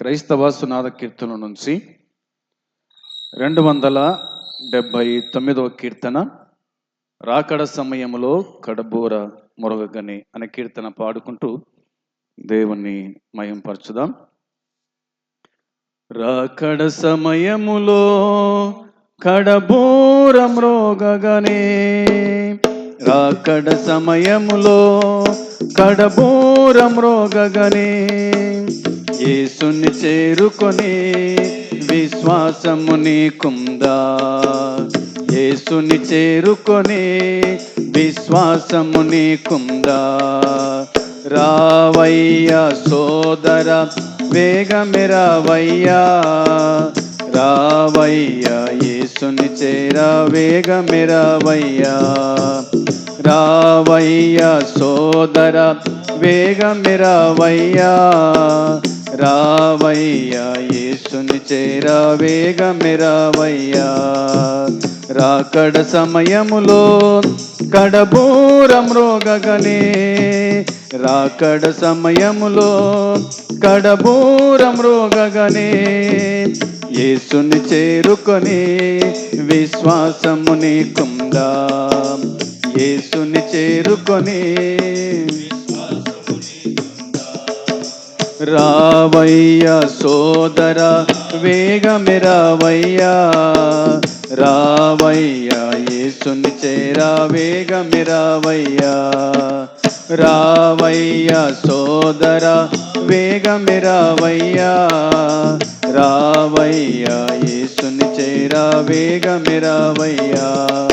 క్రైస్తవ సునాద కీర్తన నుంచి రెండు వందల డెబ్భై తొమ్మిదవ కీర్తన రాకడ సమయంలో కడబూర మొరగగని అనే కీర్తన పాడుకుంటూ దేవుణ్ణి మయంపరచుదాం రాకడ సమయములో కడబూర మ్రోగగనే రాకడ సమయములో కడబూర మ్రోగగనే యేసుని చేరుకొని విశ్వాసము నీకుందా? యేసుని చేరుకొని విశ్వాసము నీకుందా? రావయ్యా సోదర వేగమే రావయ్యా. రావయ్యా యేసుని చేరా వేగమే రావయ్యా. రావయ్యా సోదర వేగమే రావయ్యా. రావయ్యా యేసుని చేరా వేగమే రావయ్యా. రాకడ సమయములో కడబూరం రోగగనే. రాకడ సమయములో కడబూరం రోగగనే. యేసుని చేరుకొని విశ్వాసము నీకుందా. యేసుని చేరుకొని రావయ్యా సోదర వేగమే రావయ్యా. రావయ్యా యేసుని చేరా వేగమే రావయ్యా. రావయ్యా సోదర వేగమే రావయ్యా. రావయ్యా యేసుని చేరా వేగమే రావయ్యా.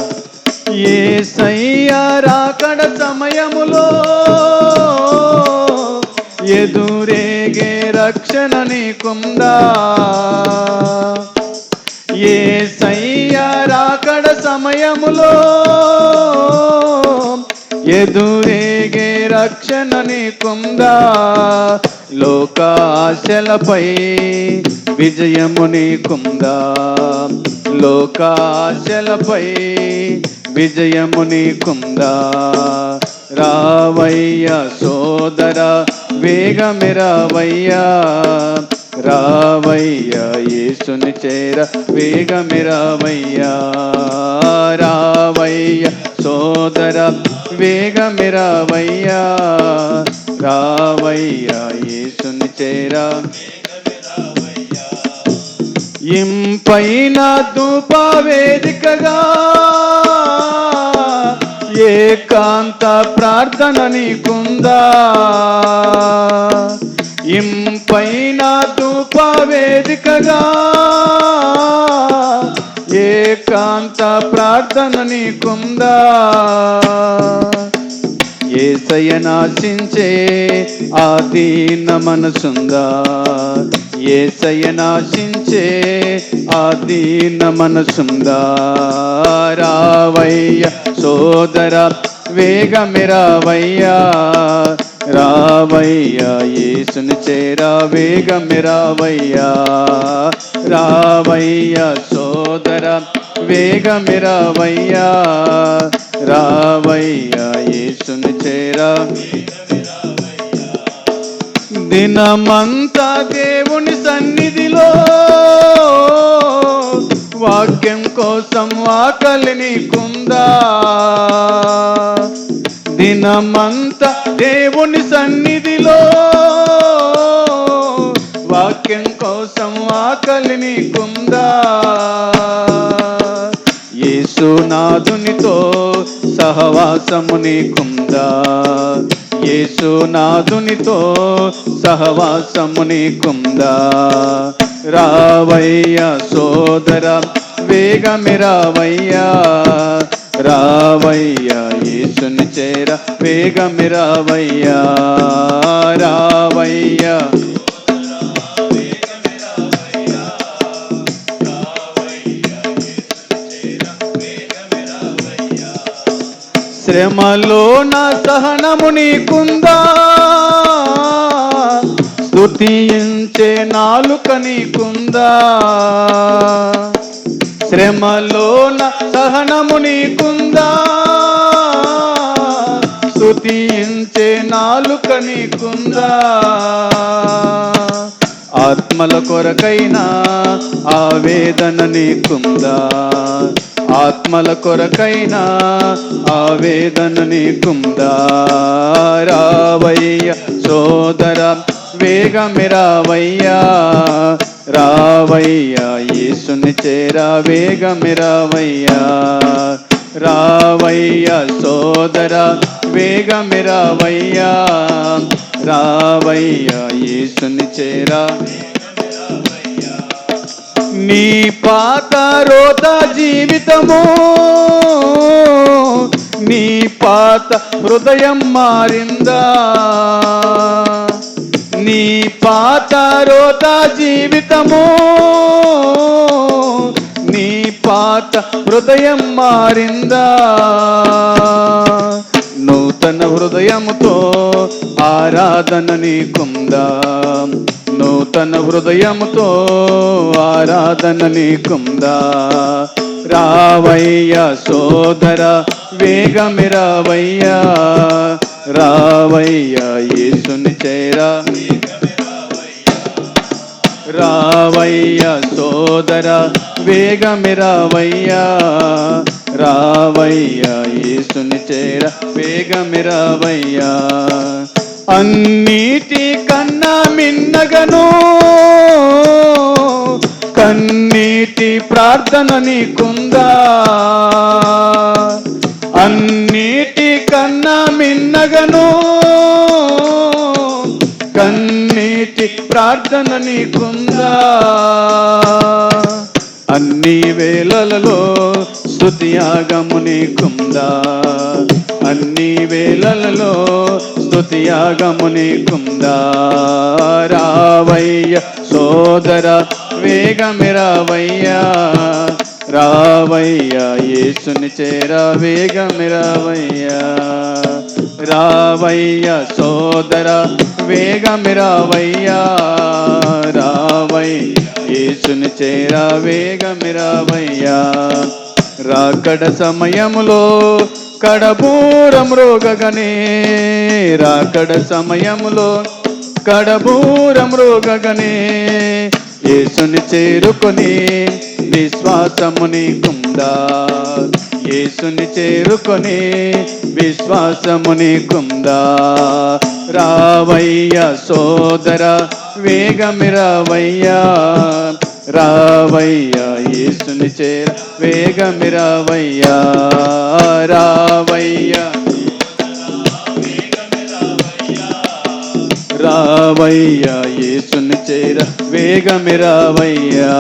ఏ సయ్యా రాకడ సమయములో రక్షణ నీకుందా? ఏ సయ్యా రాకడ సమయములో ఎదురేగే రక్షణ నీకుందా? లోకాశలపై విజయము నీకుందా? లోకాశలపై విజయము నీకుందా? రావయ్య సోదర వేగమే రావయ్యా రావయ్యా యేసుని చేర. వేగమే రావయ్యా రావయ్యా సోదర. వేగమే రావయ్యా రావయ్యా యేసుని చేరా. ఇంపైన ధూప వేదికగా ఏకాంత ప్రార్థన నీకుందా? ఇంపైన ధూపవేదికగా? ఏకాంత ప్రార్థన నీకుందా? ఏసయ నాశించే ఆదీన మనసుందా? ఏసయనాశించే ఆదీన మనసుందా? రావయ్య సోదర వేగమిరావయ్యా రావయ్యా. రావయ్యా చేరా వేగమిరావయ్యా రావయ్యా. సోదర వేగమిరావయ్యా రావయ్యా. రావయ్యా యేసుని చేరా దినమంతా దేవుని సన్నిధిలో వాక్యం కోసం ఆకలి నీకుందా? దినమంతా దేవుని సన్నిధిలో వాక్యం కోసం ఆకలి నీకుందా? యేసునాథునితో సహవాసము నీకుందా? యేసునాథునితో సహవాసము నీకుందా? రావయ్యా సోదర వేగమే రావయ్యా. రావయ్యా యేసుని చేర వేగమే రావయ్యా. రావయ్యా శ్రమలో నా సహనము నీకుందా? స్థుతించే నాలుక నీకుందా? శ్రమలో నా సహనము నీకుందా? స్థుతించే నాలుక నీకుందా? ఆత్మల కొరకైనా ఆవేదన నీకుందా? ఆత్మల కొరకైనా ఆవేదన నీకుందా? రావయ్య సోదర వేగమి రావయ్యా. రావయ్యా యేసుని చేరా వేగమి రావయ్యా. రావయ్యా సోదర వేగమి రావయ్యా. రావయ్యా యేసుని చేరా నీ పాత రోత జీవితము నీ పాత హృదయం మారిందా? నీ పాత రోత జీవితము నీ పాత హృదయం మారిందా? నూతన హృదయముతో ఆరాధన నీకుందా. నూతన హృదయముతో ఆరాధన నీకుందా? రావయ్యా సోదర వేగమి రావయ్యా. రావయ్య యేసుని చేరా. రావయ్యా సోదర వేగమి రావయ్యా. రావయ్య యేసుని చేరా వేగమి రావయ్యా. అన్నిటి కన్నా మిన్నగను. కన్నీటి ప్రార్థన నీకుందా? అన్నిటి కన్నా మిన్నగను. కన్నీటి ప్రార్థన నీకుందా? అన్ని వేళలలో స్తుతియాగము నీకుందా? అన్ని వేళలలో స్తుతి యాగముని కుందారావయ్య సోదర వేగమిరావయ్యా. రావయ్యా యేసుని చేరా వేగమిరావయ్యా. రావయ్యా రావయ్య సోదర వేగమిరావయ్యా. రావై యేసుని చేరా వేగమిరావయ్యా. రాకడ సమయములో కడబూరం రోగగనే రాకడ సమయములో కడబూరం రోగగనే యేసుని చేరుకొని విశ్వాసముని కుందా యేసుని చేరుకొని విశ్వాసముని కుందా రావయ్య సోదర వేగమిరావయ్యా రావయ్య. యేసుని చేర వేగమిరావయ్యా రావయ్యా. రావయ్యా ఏసుని చేర వేగమి రావయ్యా.